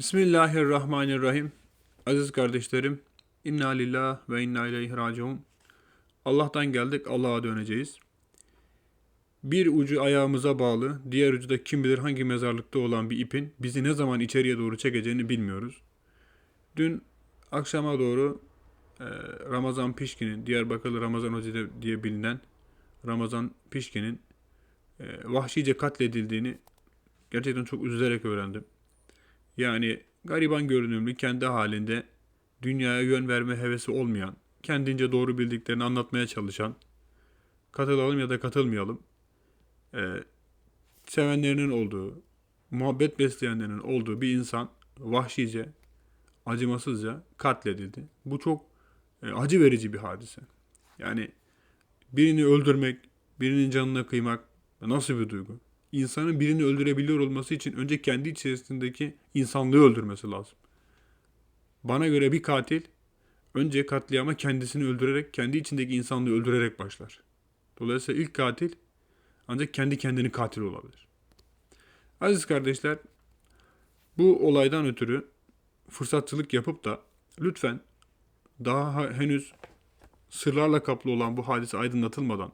Bismillahirrahmanirrahim. Aziz kardeşlerim, inna lillah ve inna ileyhi raciun. Allah'tan geldik, Allah'a döneceğiz. Bir ucu ayağımıza bağlı, diğer ucu da kim bilir hangi mezarlıkta olan bir ipin bizi ne zaman içeriye doğru çekeceğini bilmiyoruz. Dün akşama doğru e, Ramazan Pişkin'in, Diyarbakırlı Ramazan Hoca diye bilinen Ramazan Pişkin'in e, vahşice katledildiğini gerçekten çok üzülerek öğrendim. Yani gariban görünümlü, kendi halinde dünyaya yön verme hevesi olmayan, kendince doğru bildiklerini anlatmaya çalışan, katılalım ya da katılmayalım, ee, sevenlerinin olduğu, muhabbet besleyenlerin olduğu bir insan vahşice, acımasızca katledildi. Bu çok e, acı verici bir hadise. Yani birini öldürmek, birinin canına kıymak nasıl bir duygu? İnsanın birini öldürebiliyor olması için önce kendi içerisindeki insanlığı öldürmesi lazım. Bana göre bir katil önce katliama kendisini öldürerek, kendi içindeki insanlığı öldürerek başlar. Dolayısıyla ilk katil ancak kendi kendini katil olabilir. Aziz kardeşler, bu olaydan ötürü fırsatçılık yapıp da lütfen daha henüz sırlarla kaplı olan bu hadise aydınlatılmadan,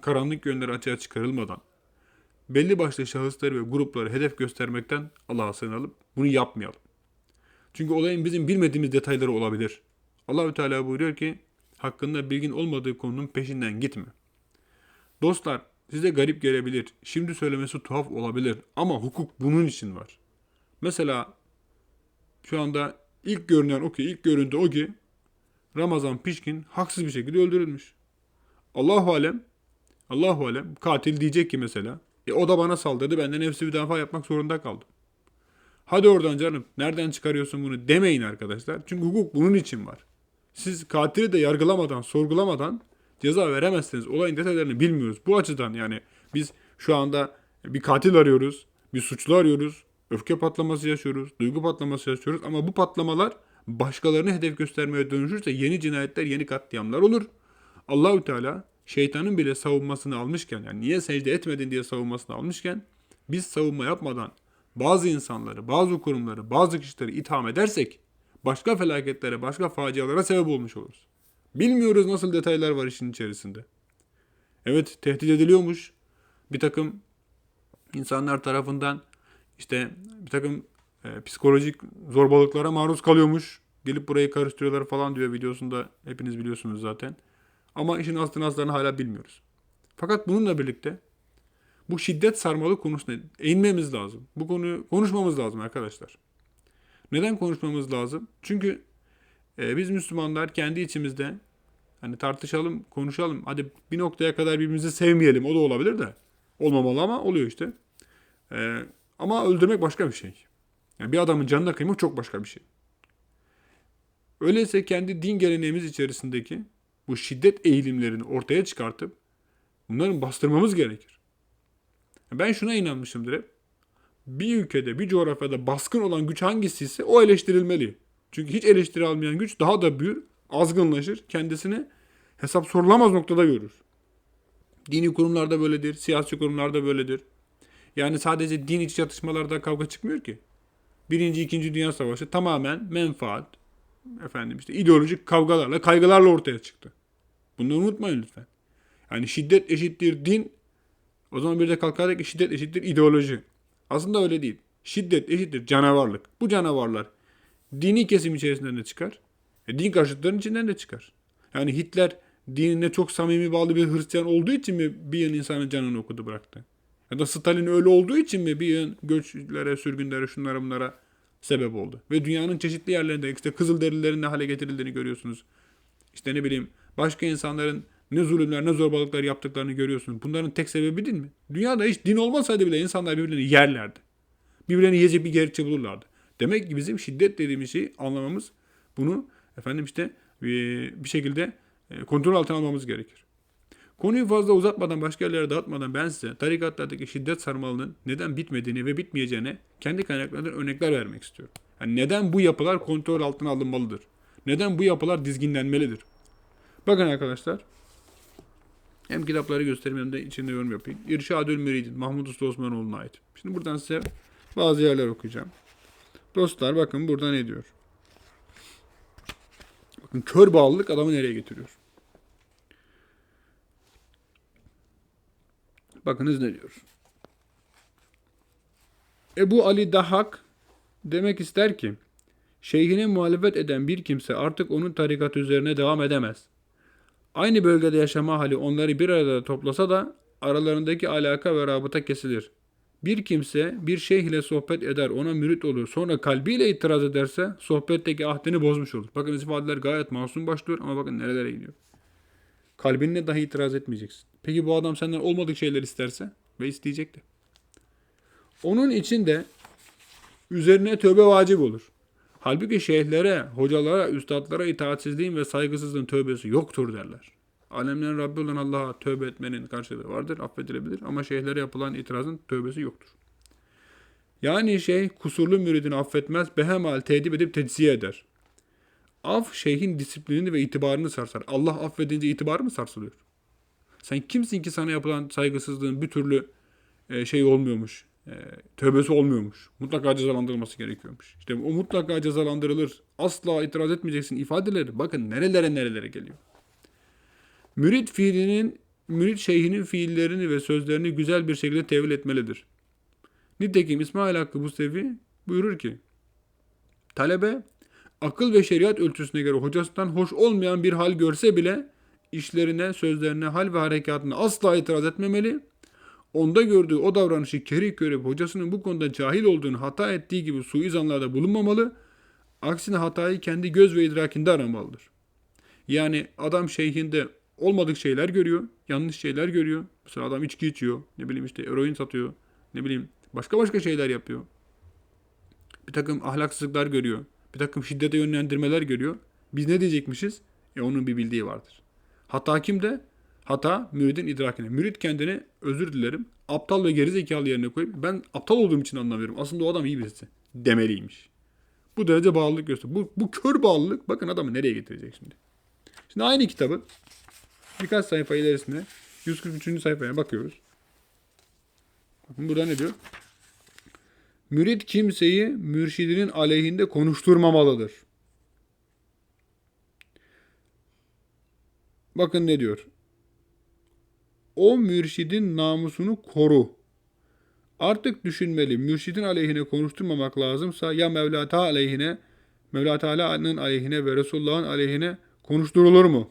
karanlık yönleri açığa çıkarılmadan, belli başlı şahısları ve grupları hedef göstermekten Allah'a sığınalım. Bunu yapmayalım. Çünkü olayın bizim bilmediğimiz detayları olabilir. Allahü Teala buyuruyor ki hakkında bilgin olmadığı konunun peşinden gitme. Dostlar size garip gelebilir. Şimdi söylemesi tuhaf olabilir ama hukuk bunun için var. Mesela şu anda ilk görünen o ki ilk görüntü o ki Ramazan Pişkin haksız bir şekilde öldürülmüş. Allahu alem Allahu alem katil diyecek ki mesela e o da bana saldırdı. Ben de nefsi müdafaa yapmak zorunda kaldım. Hadi oradan canım. Nereden çıkarıyorsun bunu demeyin arkadaşlar. Çünkü hukuk bunun için var. Siz katili de yargılamadan, sorgulamadan ceza veremezsiniz. Olayın detaylarını bilmiyoruz. Bu açıdan yani biz şu anda bir katil arıyoruz. Bir suçlu arıyoruz. Öfke patlaması yaşıyoruz. Duygu patlaması yaşıyoruz. Ama bu patlamalar başkalarını hedef göstermeye dönüşürse yeni cinayetler, yeni katliamlar olur. Allahü Teala şeytanın bile savunmasını almışken yani niye secde etmedin diye savunmasını almışken biz savunma yapmadan bazı insanları, bazı kurumları, bazı kişileri itham edersek başka felaketlere, başka facialara sebep olmuş oluruz. Bilmiyoruz nasıl detaylar var işin içerisinde. Evet tehdit ediliyormuş. Bir takım insanlar tarafından işte bir takım e, psikolojik zorbalıklara maruz kalıyormuş. Gelip burayı karıştırıyorlar falan diyor videosunda hepiniz biliyorsunuz zaten. Ama işin aslını aslarını hala bilmiyoruz. Fakat bununla birlikte bu şiddet sarmalı konusuna eğinmemiz lazım. Bu konuyu konuşmamız lazım arkadaşlar. Neden konuşmamız lazım? Çünkü e, biz Müslümanlar kendi içimizde hani tartışalım, konuşalım. Hadi bir noktaya kadar birbirimizi sevmeyelim. O da olabilir de. Olmamalı ama oluyor işte. E, ama öldürmek başka bir şey. Yani bir adamın canına kıymak çok başka bir şey. Öyleyse kendi din geleneğimiz içerisindeki bu şiddet eğilimlerini ortaya çıkartıp bunların bastırmamız gerekir. Ben şuna inanmışımdır hep. Bir ülkede, bir coğrafyada baskın olan güç hangisi ise o eleştirilmeli. Çünkü hiç eleştiri almayan güç daha da büyür, azgınlaşır, kendisini hesap sorulamaz noktada görür. Dini kurumlarda böyledir, siyasi kurumlarda böyledir. Yani sadece din içi çatışmalarda kavga çıkmıyor ki. Birinci, ikinci Dünya Savaşı tamamen menfaat, efendim işte ideolojik kavgalarla, kaygılarla ortaya çıktı. Bunu unutmayın lütfen. Yani şiddet eşittir din. O zaman bir de kalkarak şiddet eşittir ideoloji. Aslında öyle değil. Şiddet eşittir canavarlık. Bu canavarlar dini kesim içerisinden de çıkar. E, din karşıtlarının içinden de çıkar. Yani Hitler dinine çok samimi bağlı bir Hristiyan olduğu için mi bir yıl insanın canını okudu bıraktı? Ya da Stalin öyle olduğu için mi bir yıl göçlere, sürgünlere, şunlara bunlara sebep oldu? Ve dünyanın çeşitli yerlerinde işte Kızılderililerin ne hale getirildiğini görüyorsunuz. İşte ne bileyim başka insanların ne zulümler ne zorbalıklar yaptıklarını görüyorsunuz. Bunların tek sebebi din mi? Dünyada hiç din olmasaydı bile insanlar birbirlerini yerlerdi. Birbirlerini yiyecek bir gerekçe bulurlardı. Demek ki bizim şiddet dediğimiz şeyi anlamamız bunu efendim işte bir şekilde kontrol altına almamız gerekir. Konuyu fazla uzatmadan başka yerlere dağıtmadan ben size tarikatlardaki şiddet sarmalının neden bitmediğini ve bitmeyeceğine kendi kaynaklarından örnekler vermek istiyorum. Yani neden bu yapılar kontrol altına alınmalıdır? Neden bu yapılar dizginlenmelidir? Bakın arkadaşlar. Hem kitapları göstereyim hem de içinde yorum yapayım. İrşadül Meridin Mahmud Usta Osmanoğlu'na ait. Şimdi buradan size bazı yerler okuyacağım. Dostlar bakın burada ne diyor. Bakın kör bağlılık adamı nereye getiriyor. Bakınız ne diyor. Ebu Ali Dahak demek ister ki şeyhine muhalefet eden bir kimse artık onun tarikat üzerine devam edemez. Aynı bölgede yaşama hali onları bir arada toplasa da aralarındaki alaka ve rabıta kesilir. Bir kimse bir şeyh ile sohbet eder, ona mürit olur. Sonra kalbiyle itiraz ederse sohbetteki ahdini bozmuş olur. Bakın ifadeler gayet masum başlıyor ama bakın nerelere gidiyor. Kalbinle dahi itiraz etmeyeceksin. Peki bu adam senden olmadık şeyler isterse ve isteyecek de. Onun için de üzerine tövbe vacip olur. Halbuki şeyhlere, hocalara, üstadlara itaatsizliğin ve saygısızlığın tövbesi yoktur derler. Alemlerin Rabbi olan Allah'a tövbe etmenin karşılığı vardır, affedilebilir ama şeyhlere yapılan itirazın tövbesi yoktur. Yani şey kusurlu müridini affetmez, behemal tedip edip tecziye eder. Af şeyhin disiplinini ve itibarını sarsar. Allah affedince itibarı mı sarsılıyor? Sen kimsin ki sana yapılan saygısızlığın bir türlü şey olmuyormuş, e, tövbesi olmuyormuş. Mutlaka cezalandırılması gerekiyormuş. İşte o mutlaka cezalandırılır. Asla itiraz etmeyeceksin ifadeleri. Bakın nerelere nerelere geliyor. Mürit fiilinin, mürit şeyhinin fiillerini ve sözlerini güzel bir şekilde tevil etmelidir. Nitekim İsmail Hakkı Mustevi buyurur ki, talebe akıl ve şeriat ölçüsüne göre hocasından hoş olmayan bir hal görse bile işlerine, sözlerine, hal ve harekatına asla itiraz etmemeli. Onda gördüğü o davranışı kerih görüp hocasının bu konuda cahil olduğunu hata ettiği gibi suizanlarda bulunmamalı. Aksine hatayı kendi göz ve idrakinde aramalıdır. Yani adam şeyhinde olmadık şeyler görüyor, yanlış şeyler görüyor. Mesela adam içki içiyor, ne bileyim işte eroin satıyor, ne bileyim başka başka şeyler yapıyor. Bir takım ahlaksızlıklar görüyor, bir takım şiddete yönlendirmeler görüyor. Biz ne diyecekmişiz? E onun bir bildiği vardır. Hata kimde? Hata müridin idrakine. Mürid kendini özür dilerim aptal ve gerizekalı yerine koyup ben aptal olduğum için anlamıyorum. Aslında o adam iyi birisi demeliymiş. Bu derece bağlılık gösteriyor. Bu, bu kör bağlılık bakın adamı nereye getirecek şimdi. Şimdi aynı kitabı birkaç sayfa ilerisinde 143. sayfaya bakıyoruz. Bakın burada ne diyor? Mürit kimseyi mürşidinin aleyhinde konuşturmamalıdır. Bakın ne diyor? O mürşidin namusunu koru. Artık düşünmeli. Mürşidin aleyhine konuşturmamak lazımsa ya Mevla Teala aleyhine, Mevla Teala'nın aleyhine ve Resulullah'ın aleyhine konuşturulur mu?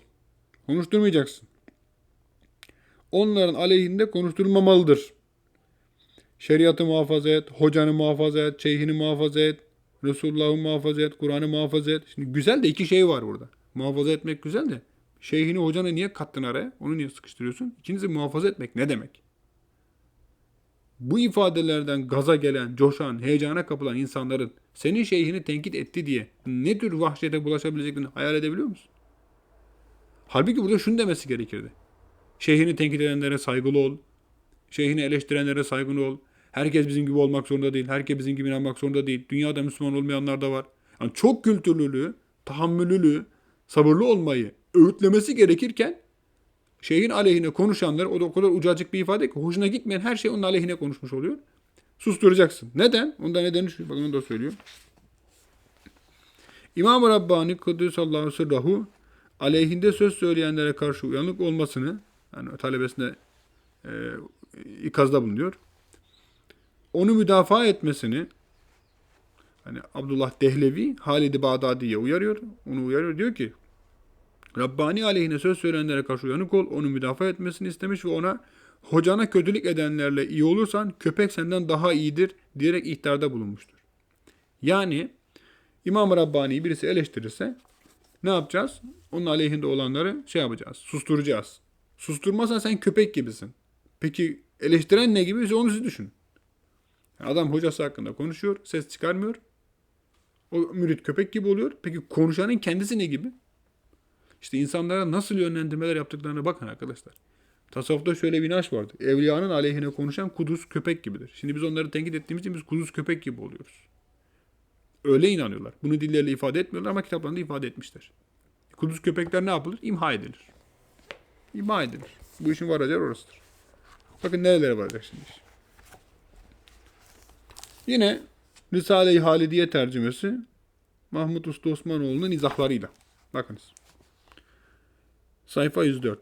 Konuşturmayacaksın. Onların aleyhinde konuşturmamalıdır. Şeriatı muhafaza et, hocanı muhafaza et, şeyhini muhafaza et, Resulullah'ı muhafaza et, Kur'an'ı muhafaza et. Şimdi güzel de iki şey var burada. Muhafaza etmek güzel de şeyhini hocanı niye kattın araya? Onu niye sıkıştırıyorsun? İkinizi muhafaza etmek ne demek? Bu ifadelerden gaza gelen, coşan, heyecana kapılan insanların senin şeyhini tenkit etti diye ne tür vahşete bulaşabileceklerini hayal edebiliyor musun? Halbuki burada şunu demesi gerekirdi. Şeyhini tenkit edenlere saygılı ol. Şeyhini eleştirenlere saygılı ol. Herkes bizim gibi olmak zorunda değil. Herkes bizim gibi inanmak zorunda değil. Dünyada Müslüman olmayanlar da var. Yani çok kültürlülüğü, tahammülülüğü, sabırlı olmayı öğütlemesi gerekirken şeyhin aleyhine konuşanlar o da o kadar ucacık bir ifade ki hoşuna gitmeyen her şey onun aleyhine konuşmuş oluyor. Susturacaksın. Neden? Onda nedeni şu. Bakın onu da söylüyor. İmam-ı Rabbani Kudüsallahu sırrahu aleyhinde söz söyleyenlere karşı uyanık olmasını yani talebesine e, ikazda bulunuyor. Onu müdafaa etmesini hani Abdullah Dehlevi Halid-i Bağdadi'ye uyarıyor. Onu uyarıyor. Diyor ki Rabbani aleyhine söz söyleyenlere karşı uyanık ol, onu müdafaa etmesini istemiş ve ona hocana kötülük edenlerle iyi olursan köpek senden daha iyidir diyerek ihtarda bulunmuştur. Yani İmam Rabbani'yi birisi eleştirirse ne yapacağız? Onun aleyhinde olanları şey yapacağız, susturacağız. Susturmazsan sen köpek gibisin. Peki eleştiren ne gibi? Onu siz düşün. Adam hocası hakkında konuşuyor, ses çıkarmıyor. O mürit köpek gibi oluyor. Peki konuşanın kendisi ne gibi? İşte insanlara nasıl yönlendirmeler yaptıklarına bakın arkadaşlar. Tasavvufta şöyle bir inanç vardır. Evliyanın aleyhine konuşan kuduz köpek gibidir. Şimdi biz onları tenkit ettiğimiz için biz kuduz köpek gibi oluyoruz. Öyle inanıyorlar. Bunu dilleriyle ifade etmiyorlar ama kitaplarında ifade etmişler. Kuduz köpekler ne yapılır? İmha edilir. İmha edilir. Bu işin varacağı orasıdır. Bakın nerelere varacak şimdi. Yine Risale-i Halidiye tercümesi Mahmut Usta Osmanoğlu'nun izahlarıyla. Bakınız. Sayfa 104.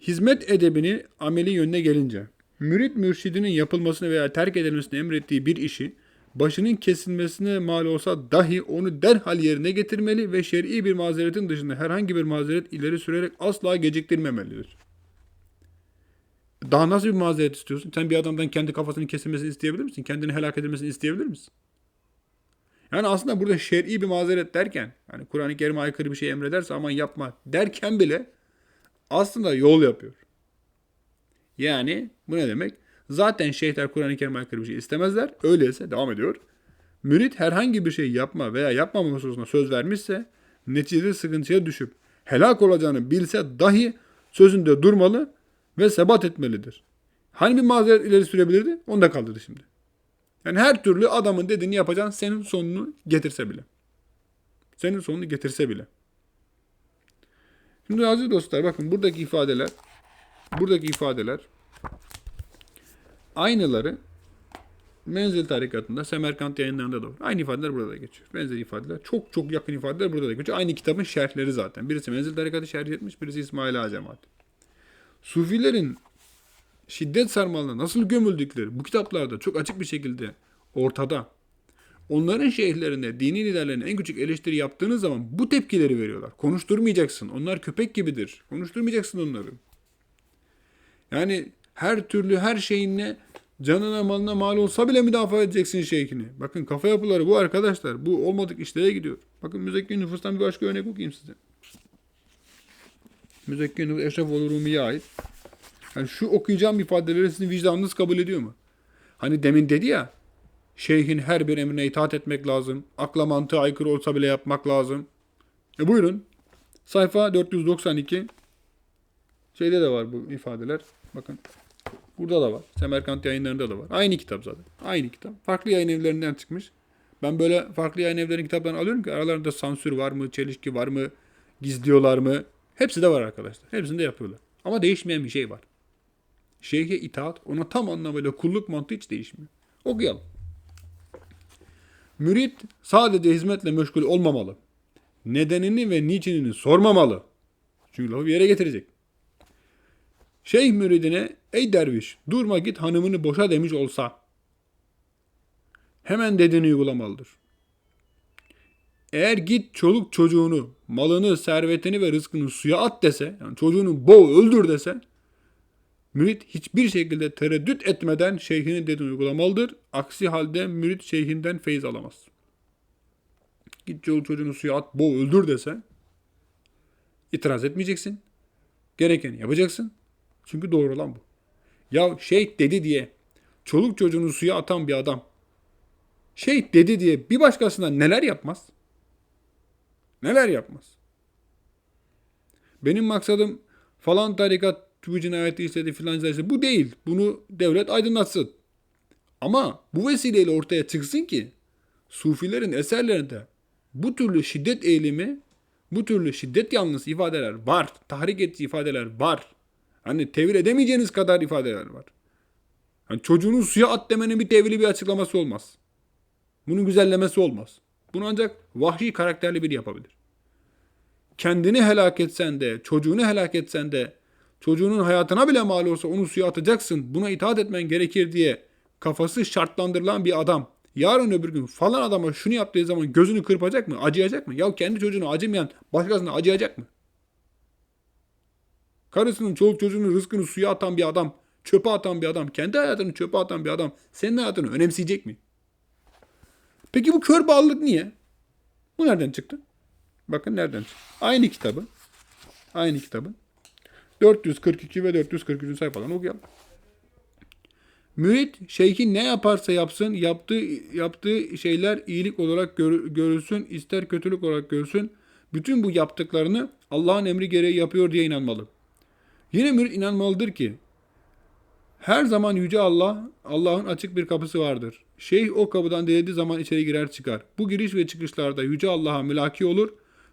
Hizmet edebini ameli yönüne gelince, mürit mürşidinin yapılmasını veya terk edilmesini emrettiği bir işi, başının kesilmesine mal olsa dahi onu derhal yerine getirmeli ve şer'i bir mazeretin dışında herhangi bir mazeret ileri sürerek asla geciktirmemelidir. Daha nasıl bir mazeret istiyorsun? Sen bir adamdan kendi kafasının kesilmesini isteyebilir misin? Kendini helak edilmesini isteyebilir misin? Yani aslında burada şer'i bir mazeret derken, yani Kur'an-ı Kerim'e aykırı bir şey emrederse aman yapma derken bile aslında yol yapıyor. Yani bu ne demek? Zaten şeyhler Kur'an-ı Kerim'e aykırı bir şey istemezler. Öyleyse devam ediyor. Mürit herhangi bir şey yapma veya yapmama hususunda söz vermişse neticede sıkıntıya düşüp helak olacağını bilse dahi sözünde durmalı ve sebat etmelidir. Hani bir mazeret ileri sürebilirdi? Onu da kaldırdı şimdi. Yani her türlü adamın dediğini yapacaksın senin sonunu getirse bile. Senin sonunu getirse bile. Şimdi aziz dostlar bakın buradaki ifadeler buradaki ifadeler aynıları Menzil tarikatında Semerkant yayınlarında da var. Aynı ifadeler burada da geçiyor. Benzer ifadeler. Çok çok yakın ifadeler burada da geçiyor. Aynı kitabın şerhleri zaten. Birisi Menzil tarikatı şerh etmiş, birisi İsmail Ağa. Sufilerin şiddet sarmalına nasıl gömüldükleri bu kitaplarda çok açık bir şekilde ortada. Onların şeyhlerine, dini liderlerine en küçük eleştiri yaptığınız zaman bu tepkileri veriyorlar. Konuşturmayacaksın. Onlar köpek gibidir. Konuşturmayacaksın onları. Yani her türlü her şeyinle canına malına mal olsa bile müdafaa edeceksin şeyhini. Bakın kafa yapıları bu arkadaşlar. Bu olmadık işlere gidiyor. Bakın müzekkin nüfustan bir başka örnek okuyayım size. Müzekkin nüfus Eşrefoğlu Rumi'ye ait. Yani şu okuyacağım ifadeleri sizin vicdanınız kabul ediyor mu? Hani demin dedi ya, şeyhin her bir emrine itaat etmek lazım. Akla mantığa aykırı olsa bile yapmak lazım. E buyurun. Sayfa 492. Şeyde de var bu ifadeler. Bakın. Burada da var. Semerkant yayınlarında da var. Aynı kitap zaten. Aynı kitap. Farklı yayın evlerinden çıkmış. Ben böyle farklı yayın evlerinin kitaplarını alıyorum ki aralarında sansür var mı, çelişki var mı, gizliyorlar mı? Hepsi de var arkadaşlar. Hepsini de yapıyorlar. Ama değişmeyen bir şey var. Şeyhe itaat ona tam anlamıyla kulluk mantığı hiç değişmiyor. Okuyalım. Mürit sadece hizmetle meşgul olmamalı. Nedenini ve niçinini sormamalı. Çünkü lafı bir yere getirecek. Şeyh müridine ey derviş durma git hanımını boşa demiş olsa hemen dediğini uygulamalıdır. Eğer git çoluk çocuğunu, malını, servetini ve rızkını suya at dese, yani çocuğunu boğ öldür dese, mürit hiçbir şekilde tereddüt etmeden şeyhinin dediğini uygulamalıdır. Aksi halde mürit şeyhinden feyiz alamaz. Git çoluk çocuğunu suya at, boğ öldür dese, itiraz etmeyeceksin. Gerekeni yapacaksın. Çünkü doğru olan bu. Ya şeyh dedi diye çoluk çocuğunu suya atan bir adam şeyh dedi diye bir başkasına neler yapmaz? Neler yapmaz? Benim maksadım falan tarikat bu cinayeti istedi filan istedi. Bu değil. Bunu devlet aydınlatsın. Ama bu vesileyle ortaya çıksın ki sufilerin eserlerinde bu türlü şiddet eğilimi, bu türlü şiddet yanlısı ifadeler var. Tahrik edici ifadeler var. Hani tevil edemeyeceğiniz kadar ifadeler var. Yani çocuğunu suya at demenin bir tevili bir açıklaması olmaz. Bunun güzellemesi olmaz. Bunu ancak vahşi karakterli biri yapabilir. Kendini helak etsen de, çocuğunu helak etsen de, çocuğunun hayatına bile mal olsa onu suya atacaksın, buna itaat etmen gerekir diye kafası şartlandırılan bir adam, yarın öbür gün falan adama şunu yaptığı zaman gözünü kırpacak mı, acıyacak mı? Ya kendi çocuğunu acımayan başkasına acıyacak mı? Karısının, çoluk çocuğunun rızkını suya atan bir adam, çöpe atan bir adam, kendi hayatını çöpe atan bir adam senin hayatını önemseyecek mi? Peki bu kör bağlılık niye? Bu nereden çıktı? Bakın nereden çıktı. Aynı kitabı. Aynı kitabı. 442 ve 443. sayfalarını okuyalım. Mürit şeyhin ne yaparsa yapsın yaptığı yaptığı şeyler iyilik olarak gör, görülsün ister kötülük olarak görülsün bütün bu yaptıklarını Allah'ın emri gereği yapıyor diye inanmalı. Yine mürit inanmalıdır ki her zaman yüce Allah Allah'ın açık bir kapısı vardır. Şeyh o kapıdan dilediği zaman içeri girer çıkar. Bu giriş ve çıkışlarda yüce Allah'a mülaki olur.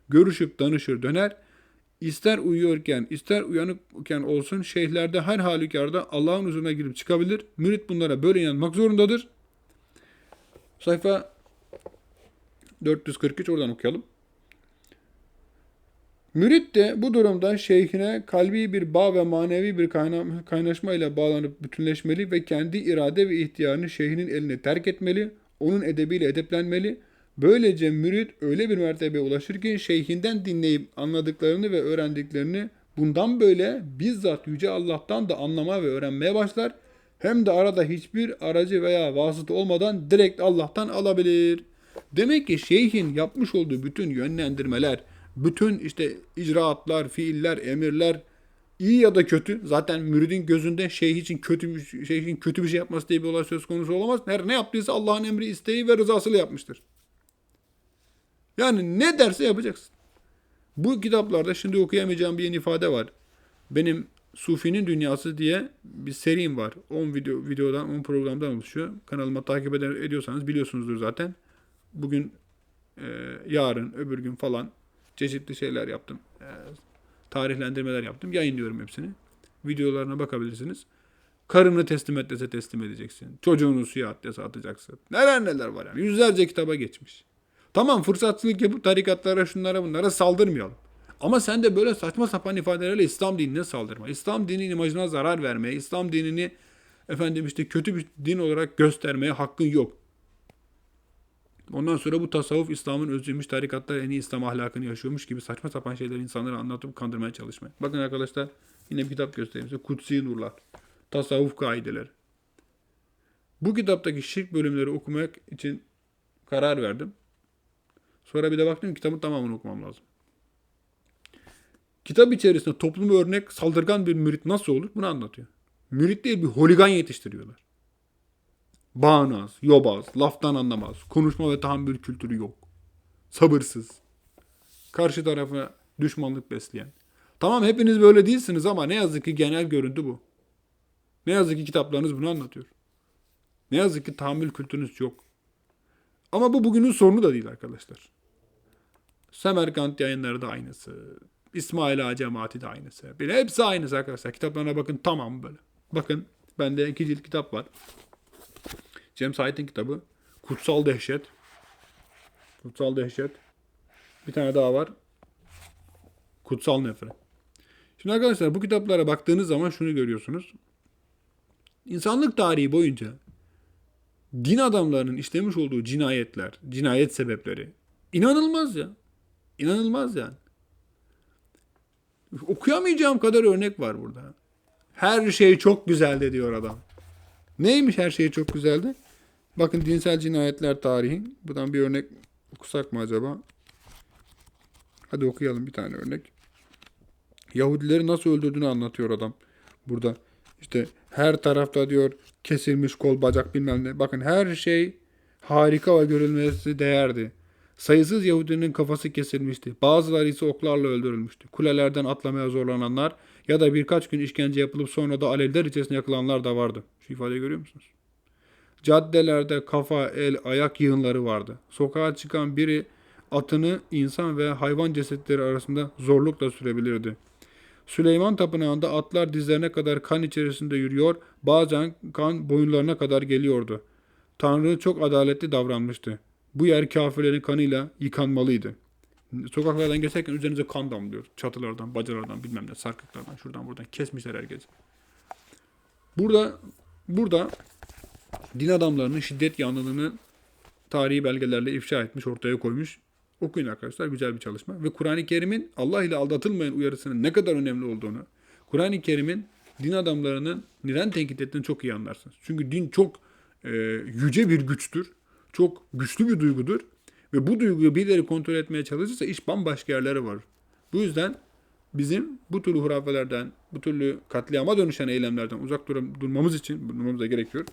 Görüşüp danışır döner. İster uyuyorken ister uyanıkken olsun şeyhlerde her halükarda Allah'ın huzuruna girip çıkabilir. Mürit bunlara böyle inanmak zorundadır. Sayfa 443 oradan okuyalım. Mürit de bu durumda şeyhine kalbi bir bağ ve manevi bir kayna- kaynaşma ile bağlanıp bütünleşmeli ve kendi irade ve ihtiyarını şeyhinin eline terk etmeli, onun edebiyle edeplenmeli. Böylece mürit öyle bir mertebeye ulaşır ki şeyhinden dinleyip anladıklarını ve öğrendiklerini bundan böyle bizzat Yüce Allah'tan da anlamaya ve öğrenmeye başlar. Hem de arada hiçbir aracı veya vasıta olmadan direkt Allah'tan alabilir. Demek ki şeyhin yapmış olduğu bütün yönlendirmeler, bütün işte icraatlar, fiiller, emirler iyi ya da kötü. Zaten müridin gözünde şeyh için kötü şeyhin kötü bir şey yapması diye bir olay söz konusu olamaz. Her ne yaptıysa Allah'ın emri, isteği ve rızasıyla yapmıştır. Yani ne derse yapacaksın. Bu kitaplarda şimdi okuyamayacağım bir yeni ifade var. Benim Sufi'nin Dünyası diye bir serim var. 10 video videodan, 10 programdan oluşuyor. Kanalıma takip eder, ediyorsanız biliyorsunuzdur zaten. Bugün, e, yarın, öbür gün falan çeşitli şeyler yaptım. E, tarihlendirmeler yaptım. Yayınlıyorum hepsini. Videolarına bakabilirsiniz. Karını teslim et dese teslim edeceksin. Çocuğunu suya at dese atacaksın. Neler neler var yani. Yüzlerce kitaba geçmiş. Tamam fırsatçılık yapıp tarikatlara şunlara bunlara saldırmayalım. Ama sen de böyle saçma sapan ifadelerle İslam dinine saldırma. İslam dininin imajına zarar vermeye, İslam dinini efendim işte kötü bir din olarak göstermeye hakkın yok. Ondan sonra bu tasavvuf İslam'ın özüymüş, tarikatlar en iyi İslam ahlakını yaşıyormuş gibi saçma sapan şeyleri insanlara anlatıp kandırmaya çalışmayın. Bakın arkadaşlar yine bir kitap göstereyim size. Kutsi Nurlar. Tasavvuf kaideleri. Bu kitaptaki şirk bölümleri okumak için karar verdim. Sonra bir de baktım kitabın tamamını okumam lazım. Kitap içerisinde toplumu örnek saldırgan bir mürit nasıl olur bunu anlatıyor. Mürit değil bir holigan yetiştiriyorlar. Bağnaz, yobaz, laftan anlamaz, konuşma ve tahammül kültürü yok. Sabırsız. Karşı tarafa düşmanlık besleyen. Tamam hepiniz böyle değilsiniz ama ne yazık ki genel görüntü bu. Ne yazık ki kitaplarınız bunu anlatıyor. Ne yazık ki tahammül kültürünüz yok. Ama bu bugünün sorunu da değil arkadaşlar. Semerkant yayınları da aynısı. İsmail Ağa cemaati de aynısı. Bir hepsi aynısı arkadaşlar. Kitaplarına bakın tamam böyle. Bakın bende iki cilt kitap var. Cem Sait'in kitabı. Kutsal Dehşet. Kutsal Dehşet. Bir tane daha var. Kutsal Nefret. Şimdi arkadaşlar bu kitaplara baktığınız zaman şunu görüyorsunuz. İnsanlık tarihi boyunca din adamlarının işlemiş olduğu cinayetler, cinayet sebepleri inanılmaz ya. İnanılmaz yani. Okuyamayacağım kadar örnek var burada. Her şey çok güzeldi diyor adam. Neymiş her şey çok güzeldi? Bakın dinsel cinayetler tarihi. Buradan bir örnek okusak mı acaba? Hadi okuyalım bir tane örnek. Yahudileri nasıl öldürdüğünü anlatıyor adam burada. İşte her tarafta diyor kesilmiş kol bacak bilmem ne. Bakın her şey harika ve görülmesi değerdi. Sayısız Yahudinin kafası kesilmişti. Bazıları ise oklarla öldürülmüştü. Kulelerden atlamaya zorlananlar ya da birkaç gün işkence yapılıp sonra da alevler içerisinde yakılanlar da vardı. Şu ifadeyi görüyor musunuz? Caddelerde kafa, el, ayak yığınları vardı. Sokağa çıkan biri atını insan ve hayvan cesetleri arasında zorlukla sürebilirdi. Süleyman Tapınağı'nda atlar dizlerine kadar kan içerisinde yürüyor, bazen kan boyunlarına kadar geliyordu. Tanrı çok adaletli davranmıştı. Bu yer kafirlerin kanıyla yıkanmalıydı. Sokaklardan geçerken üzerinize kan damlıyor. Çatılardan, bacalardan, bilmem ne, sarkıklardan, şuradan buradan kesmişler herkes. Burada burada din adamlarının şiddet yanlılığını tarihi belgelerle ifşa etmiş, ortaya koymuş. Okuyun arkadaşlar, güzel bir çalışma. Ve Kur'an-ı Kerim'in Allah ile aldatılmayın uyarısının ne kadar önemli olduğunu, Kur'an-ı Kerim'in din adamlarının neden tenkit ettiğini çok iyi anlarsınız. Çünkü din çok e, yüce bir güçtür. Çok güçlü bir duygudur. Ve bu duyguyu birileri kontrol etmeye çalışırsa iş bambaşka yerlere var. Bu yüzden bizim bu türlü hurafelerden, bu türlü katliama dönüşen eylemlerden uzak dur- durmamız için, durmamız da gerekiyor.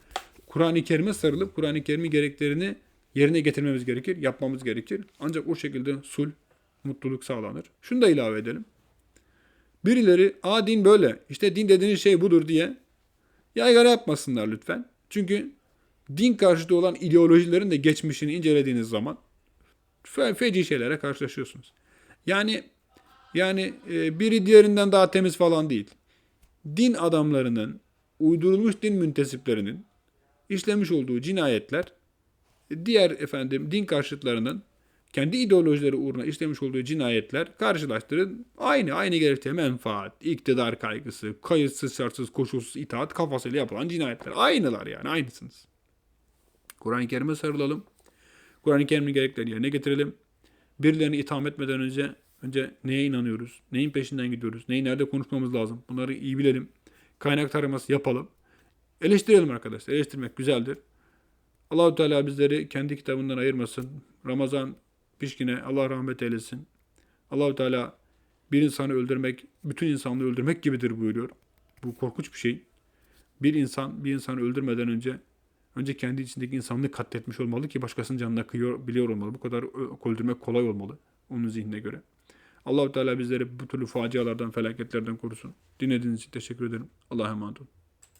Kur'an-ı Kerim'e sarılıp Kur'an-ı Kerim'in gereklerini yerine getirmemiz gerekir, yapmamız gerekir. Ancak o şekilde sul, mutluluk sağlanır. Şunu da ilave edelim. Birileri, aa din böyle, işte din dediğiniz şey budur diye yaygara yapmasınlar lütfen. Çünkü din karşıtı olan ideolojilerin de geçmişini incelediğiniz zaman fe- feci şeylere karşılaşıyorsunuz. Yani yani e, biri diğerinden daha temiz falan değil. Din adamlarının, uydurulmuş din müntesiplerinin işlemiş olduğu cinayetler diğer efendim din karşıtlarının kendi ideolojileri uğruna işlemiş olduğu cinayetler karşılaştırın. Aynı, aynı gerekçe menfaat, iktidar kaygısı, kayıtsız şartsız koşulsuz itaat kafasıyla yapılan cinayetler. Aynılar yani, aynısınız. Kur'an-ı Kerim'e sarılalım. Kur'an-ı Kerim'in gereklerini yerine getirelim. Birilerini itham etmeden önce önce neye inanıyoruz? Neyin peşinden gidiyoruz? Neyi nerede konuşmamız lazım? Bunları iyi bilelim. Kaynak taraması yapalım. Eleştirelim arkadaşlar. Eleştirmek güzeldir. Allahu Teala bizleri kendi kitabından ayırmasın. Ramazan pişkine Allah rahmet eylesin. Allahu Teala bir insanı öldürmek, bütün insanlığı öldürmek gibidir buyuruyor. Bu korkunç bir şey. Bir insan bir insanı öldürmeden önce önce kendi içindeki insanlığı katletmiş olmalı ki başkasının canına kıyıyor, biliyor olmalı. Bu kadar öldürmek kolay olmalı onun zihnine göre. Allahu Teala bizleri bu türlü facialardan, felaketlerden korusun. Dinlediğiniz için teşekkür ederim. Allah'a emanet olun.